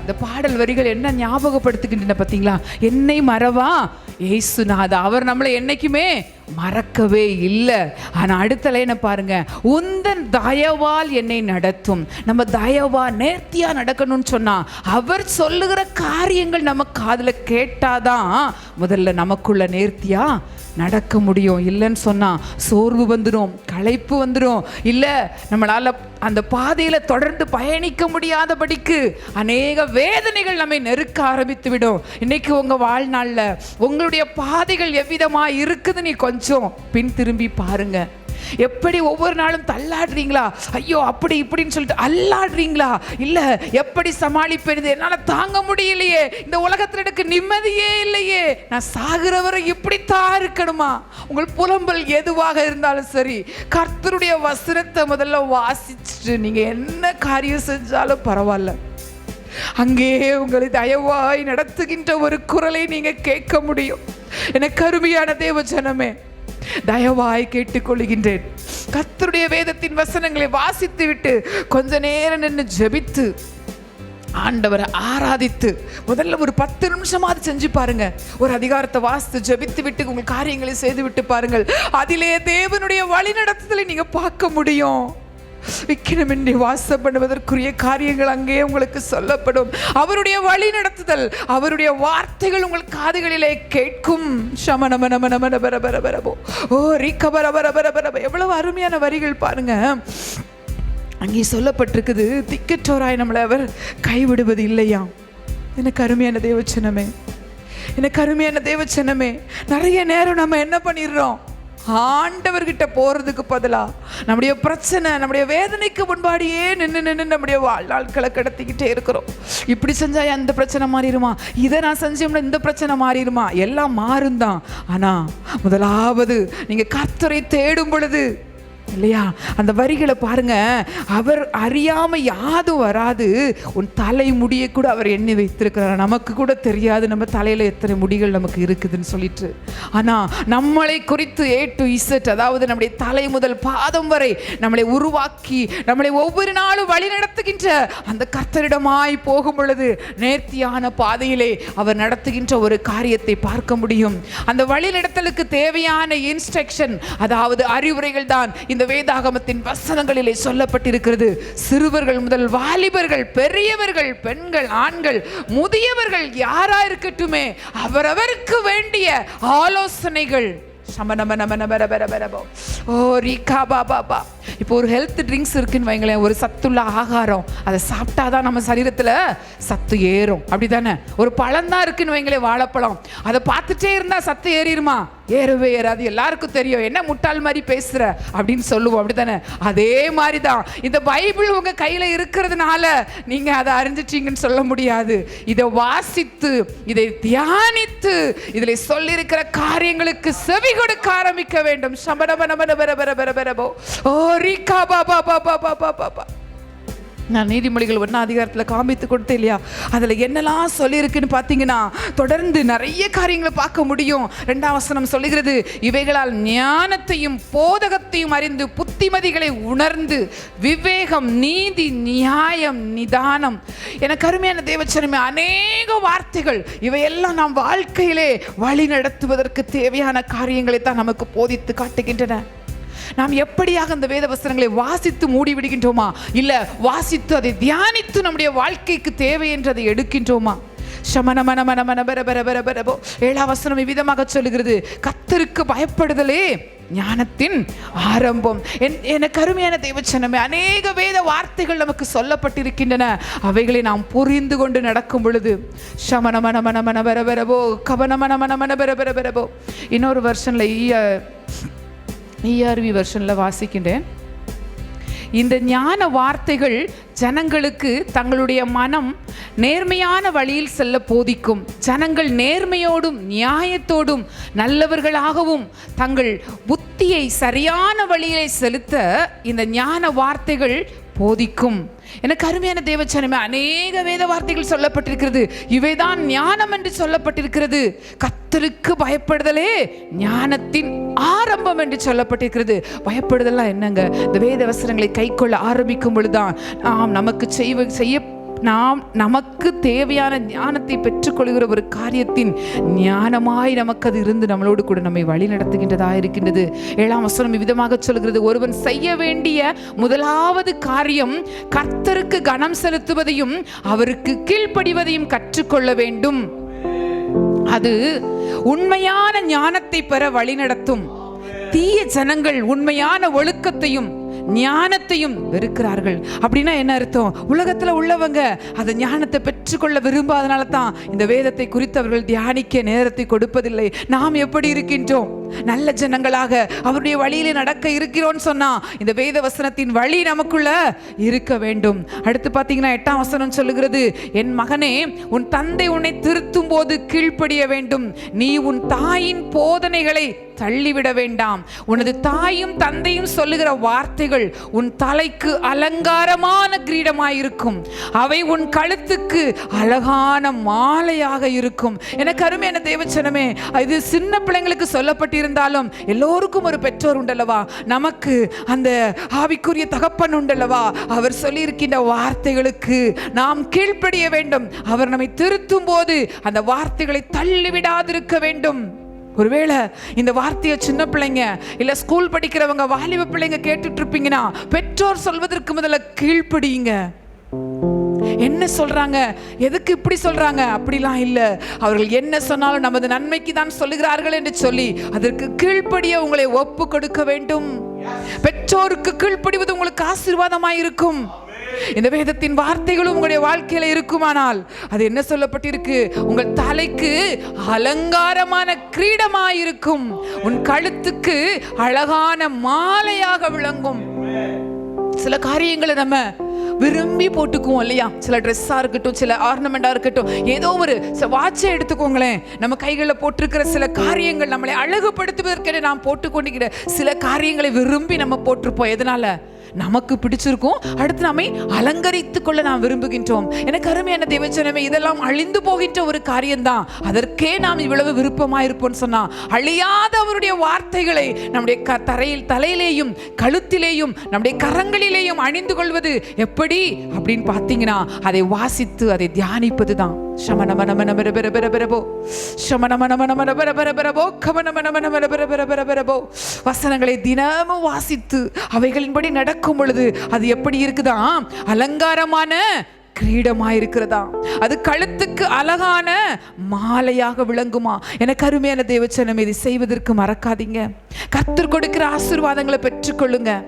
இந்த பாடல் வரிகள் என்ன ஞாபகப்படுத்துகின்றன பார்த்தீங்களா? என்னை மறவா? ஏசுநாதா அவர் நம்மளை என்னைக்குமே மறக்கவே இல்லை. ஆனால் அடுத்த லைனை பாருங்க. உந்தன் தயவால் என்னை நடத்தும். நம்ம தயவா நேர்த்தியா நடக்கணும்னு சொன்னா அவர் சொல்லுகிற காரியங்கள் நம்ம காதில் கேட்டாதான் முதல்ல நமக்குள்ள நேர்த்தியா நடக்க முடியும். இல்லைன்னு சொன்னால் சோர்வு வந்துடும் களைப்பு வந்துடும் இல்லை நம்மளால் அந்த பாதையில் தொடர்ந்து பயணிக்க முடியாதபடிக்கு அநேக வேதனைகள் நம்மை நெருக்க ஆரம்பித்து விடும் இன்னைக்கு உங்கள் வாழ்நாளில் உங்களுடைய பாதைகள் எவ்விதமாக இருக்குது நீ கொஞ்சம் பின் திரும்பி பாருங்கள் எப்படி ஒவ்வொரு நாளும் தள்ளாடுறீங்களா? ஐயோ அப்படி இப்படின்னு சொல்லிட்டு அல்லாடுறீங்களா இல்லை எப்படி சமாளிப்பேன் என்னால் தாங்க முடியலையே. இந்த உலகத்தில் எனக்கு நிம்மதியே இல்லையே. நான் சாகிறவரை இப்படித்தான் இருக்கணுமா? உங்கள் புலம்பல் எதுவாக இருந்தாலும் சரி கர்த்தருடைய வசனத்தை முதல்ல வாசிச்சுட்டு நீங்கள் என்ன காரியம் செஞ்சாலும் பரவாயில்ல. அங்கே உங்களை தயவாய் நடத்துகின்ற ஒரு குரலை நீங்கள் கேட்க முடியும். எனக்கு அருமையான தேவ ஜனமே தயவாய் கேட்டுக்கொள்கின்றேன். கர்த்தருடைய வேதத்தின் வசனங்களை வாசித்து விட்டு கொஞ்ச நேரம் நின்று ஜெபித்து ஆண்டவரை ஆராதித்து முதல்ல ஒரு பத்து நிமிஷமாவது செஞ்சு பாருங்க. ஒரு அதிகாரத்தை வாசித்து ஜெபித்து விட்டு உங்கள் காரியங்களை செய்து விட்டு பாருங்கள். அதிலே தேவனுடைய வழி நடத்துதலை நீங்க பார்க்க முடியும். விக்கிரமின்றி வாசம் பண்ணுவதற்குரிய காரியங்கள் அங்கே உங்களுக்கு சொல்லப்படும். அவருடைய வழி நடத்துதல் அவருடைய வார்த்தைகள் உங்கள் காதுகளிலே கேட்கும். சமணம நம நம நபர பர பரபோ ஓ ரீக்க பர பர பர பரப எவ்வளவு அருமையான வரிகள் பாருங்க. அங்கே சொல்லப்பட்டிருக்குது திக்கற்றோராய் நம்மளை அவர் கைவிடுவது இல்லையா? எனக்கு அருமையான தேவச்சனமே. எனக்கு அருமையான தேவச்சனமே. நிறைய நேரம் நம்ம என்ன பண்ணிடுறோம்? ஆண்டவர்கிட்ட போகிறதுக்கு பதிலாக நம்முடைய பிரச்சனை நம்முடைய வேதனைக்கு முன்பாடியே நின்று நின்று நம்முடைய வாழ்நாட்களை கடத்திக்கிட்டே இருக்கிறோம். இப்படி செஞ்சால் அந்த பிரச்சனை மாறிடுமா? இதை நான் செஞ்சோம்னா இந்த பிரச்சனை மாறிடுமா? எல்லாம் மாறும் தான் ஆனால் முதலாவது நீங்கள் கர்த்தரை தேடும் பொழுது இல்லையா? அந்த வரிகளை பாருங்க. அவர் அறியாம யாதும் வராது. உன் தலை முடியை கூட அவர் எண்ணி வைத்திருக்கிறார். நமக்கு கூட தெரியாது நம்ம தலையில எத்தனை முடிகள் நமக்கு இருக்குதுன்னு சொல்லிட்டு. ஆனா நம்மளை குறித்து ஏ டு இசட் அதாவது நம்முடைய தலை முதல் பாதம் வரை நம்மளை உருவாக்கி நம்மளை ஒவ்வொரு நாளும் வழி நடத்துகின்ற அந்த கர்த்தரிடமாய் போகும் பொழுது நேர்த்தியான பாதையிலே அவர் நடத்துகின்ற ஒரு காரியத்தை பார்க்க முடியும். அந்த வழி நடத்தலுக்கு தேவையான இன்ஸ்ட்ரக்ஷன் அதாவது அறிவுரைகள் தான் இந்த வேதாகமத்தின் வசனங்களிலே சொல்லப்பட்டிருக்கிறது. சிறுவர்கள் முதல் வாலிபர்கள் பெரியவர்கள் பெண்கள் ஆண்கள் முதியவர்கள் யாரா இருக்கட்டுமே அவரவருக்கு வேண்டிய ஆலோசனைகள். சம நம நபர பர பரபோ ஓ ரீகா பாபா பா. இப்போ ஒரு ஹெல்த் ட்ரிங்க்ஸ் இருக்குன்னு வைங்களேன் ஒரு சத்துள்ள ஆகாரம் அதை சாப்பிட்டா தான் நம்ம சரீரத்தில் சத்து ஏறும். அப்படி தானே ஒரு பழம் தான் இருக்குன்னு வைங்களேன் வாழைப்பழம். அதை பார்த்துட்டே இருந்தால் சத்து ஏறிடுமா? ஏறவே ஏறாது. எல்லாருக்கும் தெரியும். என்ன முட்டாள் மாதிரி பேசுகிற அப்படின்னு சொல்லுவோம். அப்படி தானே அதே மாதிரி தான் இந்த பைபிள் உங்க கையில் இருக்கிறதுனால நீங்கள் அதை அறிஞ்சிட்டீங்கன்னு சொல்ல முடியாது. இதை வாசித்து இதை தியானித்து இதில் சொல்லியிருக்கிற காரியங்களுக்கு செவி கொடுக்க ஆரம்பிக்க வேண்டும். சமரப ஓ ரிகா பாபா பாபா பாபா பாபா நான் நீதிமொழிகள் ஒன்றா அதிகாரத்தில் காமித்து கொடுத்தேன் இல்லையா? அதில் என்னெல்லாம் சொல்லியிருக்குன்னு பார்த்தீங்கன்னா தொடர்ந்து நிறைய காரியங்களை பார்க்க முடியும். ரெண்டாம் வசனம் சொல்லுகிறது இவைகளால் ஞானத்தையும் போதகத்தையும் அறிந்து புத்திமதிகளை உணர்ந்து விவேகம் நீதி நியாயம் நிதானம். எனக்கு அருமையான தேவச்சனமே அநேக வார்த்தைகள் இவையெல்லாம் நாம் வாழ்க்கையிலே வழி நடத்துவதற்கு தேவையான காரியங்களை தான் நமக்கு போதித்து காட்டுகின்றன. நாம் எப்படியாக அந்த வேத வசனங்களை வாசித்து மூடி விடுகின்றோமா வாசித்து அதை தியானித்து நம்முடைய வாழ்க்கைக்கு தேவை என்று அதை எடுக்கின்றோமா? சமண மன மன மன பர பர பர பரபோ ஏழாம் வசனம் இவ்விதமாக சொல்லுகிறது. கத்தருக்கு பயப்படுதலே ஞானத்தின் ஆரம்பம். என் எனக்கு அருமையான தெய்வச்சனமே அநேக வேத வார்த்தைகள் நமக்கு சொல்லப்பட்டிருக்கின்றன. அவைகளை நாம் புரிந்து கொண்டு நடக்கும் பொழுது சமண மன மன மன பர கவன மன மன மன பர இன்னொரு வருஷன்ல ஈய இஆர்வி வெர்ஷனில் வாசிக்கின்றேன். இந்த ஞான வார்த்தைகள் ஜனங்களுக்கு தங்களுடைய மனம் நேர்மையான வழியில் செல்ல போதிக்கும். ஜனங்கள் நேர்மையோடும் நியாயத்தோடும் நல்லவர்களாகவும் தங்கள் புத்தியை சரியான வழியிலே செலுத்த இந்த ஞான வார்த்தைகள் போதிக்கும். எனக்கு அருமையான தேவச்சனமே அநேக வேத வார்த்தைகள் சொல்லப்பட்டிருக்கிறது. இவைதான் ஞானம் என்று சொல்லப்பட்டிருக்கிறது. கத்தருக்கு பயப்படுதலே ஞானத்தின் ஆரம்பம் என்று சொல்லப்பட்டிருக்கிறது. பயப்படுதல்லாம் என்னங்க? இந்த வேத வசனங்களை கைக்கொள்ள ஆரம்பிக்கும் பொழுதுதான் நாம் நமக்கு செய்வ செய்ய நாம் நமக்கு தேவையான ஞானத்தை பெற்றுக்கொள்கிற ஒரு காரியத்தின் ஞானமாய் நமக்கு அது இருந்து நம்மளோடு கூட நம்மை வழி நடத்துகின்றதாக இருக்கின்றது. ஏழாம் வசனம் விதமாக சொல்கிறது ஒருவன் செய்ய வேண்டிய முதலாவது காரியம் கர்த்தருக்கு கனம் செலுத்துவதையும் அவருக்கு கீழ்ப்படிவதையும் கற்றுக்கொள்ள வேண்டும். அது உண்மையான ஞானத்தை பெற வழிநடத்தும் தீய ஜனங்கள் உண்மையான ஒழுக்கத்தையும் ஞானத்தையும் வெறுக்கிறார்கள். அப்படின்னா என்ன அர்த்தம்? உலகத்தில் உள்ளவங்க அந்த ஞானத்தை பெற்றுக்கொள்ள விரும்பாதனால தான் இந்த வேதத்தை குறித்து அவர்கள் தியானிக்க நேரத்தை கொடுப்பதில்லை. நாம் எப்படி இருக்கின்றோம்? நல்ல ஜனங்களாக அவருடைய வழியிலே நடக்க இருக்கிறோன்னு சொன்னா இந்த வேத வசனத்தின் வழி நமக்குள்ள இருக்க வேண்டும். அடுத்து பார்த்தீங்கன்னா எட்டாம் வசனம் சொல்லுகிறது என் மகனே உன் தந்தை உன்னை திருத்தும் போது கீழ்ப்படிய வேண்டும். நீ உன் தாயின் போதனைகளை தள்ளிவிட வேண்டாம். உனது தாயும் தந்தையும் சொல்லுகிற வார்த்தைகள் உன் தலைக்கு அலங்காரமான கிரீடமாயிருக்கும். அவை உன் கழுத்துக்கு அழகான மாலையாக இருக்கும். எனக்கு அருமையான தேவச்சனமே இது சின்ன பிள்ளைங்களுக்கு இருந்தாலும் எல்லோருக்கும் ஒரு பெற்றோர் உண்டல்லவா? நமக்கு அந்த ஆவிக்குரிய தகப்பன் உண்டல்லவா? அவர் சொல்லியிருக்கின்ற வார்த்தைகளுக்கு நாம் கீழ்ப்படிய வேண்டும். அவர் நம்மை திருத்தும் போது அந்த வார்த்தைகளை தள்ளிவிடாதிருக்க வேண்டும். ஒருவேளை இந்த வார்த்தையை சின்ன பிள்ளைங்க இல்ல ஸ்கூல் படிக்கிறவங்க வாலிப பிள்ளைங்க கேட்டுட்டு இருப்பீங்கன்னா பெற்றோர் சொல்வதற்கு முதல்ல கீழ்ப்படியுங்க. என்ன சொல்றாங்க? எதுக்கு இப்படி சொல்றாங்க? அப்படிலாம் இல்லை. அவர்கள் என்ன சொன்னாலும் நமது நன்மைக்கு தான் சொல்லுகிறார்கள் என்று சொல்லி அதற்கு கீழ்ப்படிய உங்களை ஒப்பு கொடுக்க வேண்டும். பெற்றோருக்கு கீழ்ப்படிவது உங்களுக்கு ஆசீர்வாதமாக இருக்கும். இந்த வேதத்தின் வார்த்தைகளும் உங்களுடைய வாழ்க்கையில இருக்குமானால் அது என்ன சொல்லப்பட்டிருக்கு? உங்கள் தலைக்கு அலங்காரமான கிரீடமாயிருக்கும் உன் கழுத்துக்கு அழகான மாலையாக விளங்கும். சில காரியங்களை நம்ம விரும்பி போட்டுக்குவோம் இல்லையா? சில ட்ரெஸ்ஸாக இருக்கட்டும் சில ஆர்னமெண்ட்டாக இருக்கட்டும் ஏதோ ஒரு வாட்சை எடுத்துக்கோங்களேன். நம்ம கைகளில் போட்டிருக்கிற சில காரியங்கள் நம்மளை அழகுபடுத்துவதற்கென நாம் போட்டுக்கொண்டிருக்கிற சில காரியங்களை விரும்பி நம்ம போட்டிருப்போம். எதனால்? நமக்கு பிடிச்சிருக்கும். அடுத்து நம்மை அலங்கரித்து கொள்ள நாம் விரும்புகின்றோம். எனக்கு அருமையான தேவச்சனமே இதெல்லாம் அழிந்து போகின்ற ஒரு காரியம்தான். அதற்கே நாம் இவ்வளவு விருப்பமா இருப்போம்னு சொன்னா அழியாத அவருடைய வார்த்தைகளை நம்முடைய க தரையில் தலையிலேயும் கழுத்திலேயும் நம்முடைய கரங்களிலேயும் அணிந்து கொள்வது எப்படி அப்படின்னு பார்த்தீங்கன்னா அதை வாசித்து அதை தியானிப்பது தான் வசனங்களை தினமும் வாசித்து அவைகளின்படி நடக்கும் பொழுது அது எப்படி இருக்குதா? அலங்காரமான கிரீடமாயிருக்கிறதா? அது கழுத்துக்கு அழகான மாலையாக விளங்குமா? எனக்கு அருமையான தேவச்சனம் இதை செய்வதற்கு மறக்காதீங்க. கத்தர் கொடுக்கிற ஆசீர்வாதங்களை பெற்றுக்கொள்ளுங்க.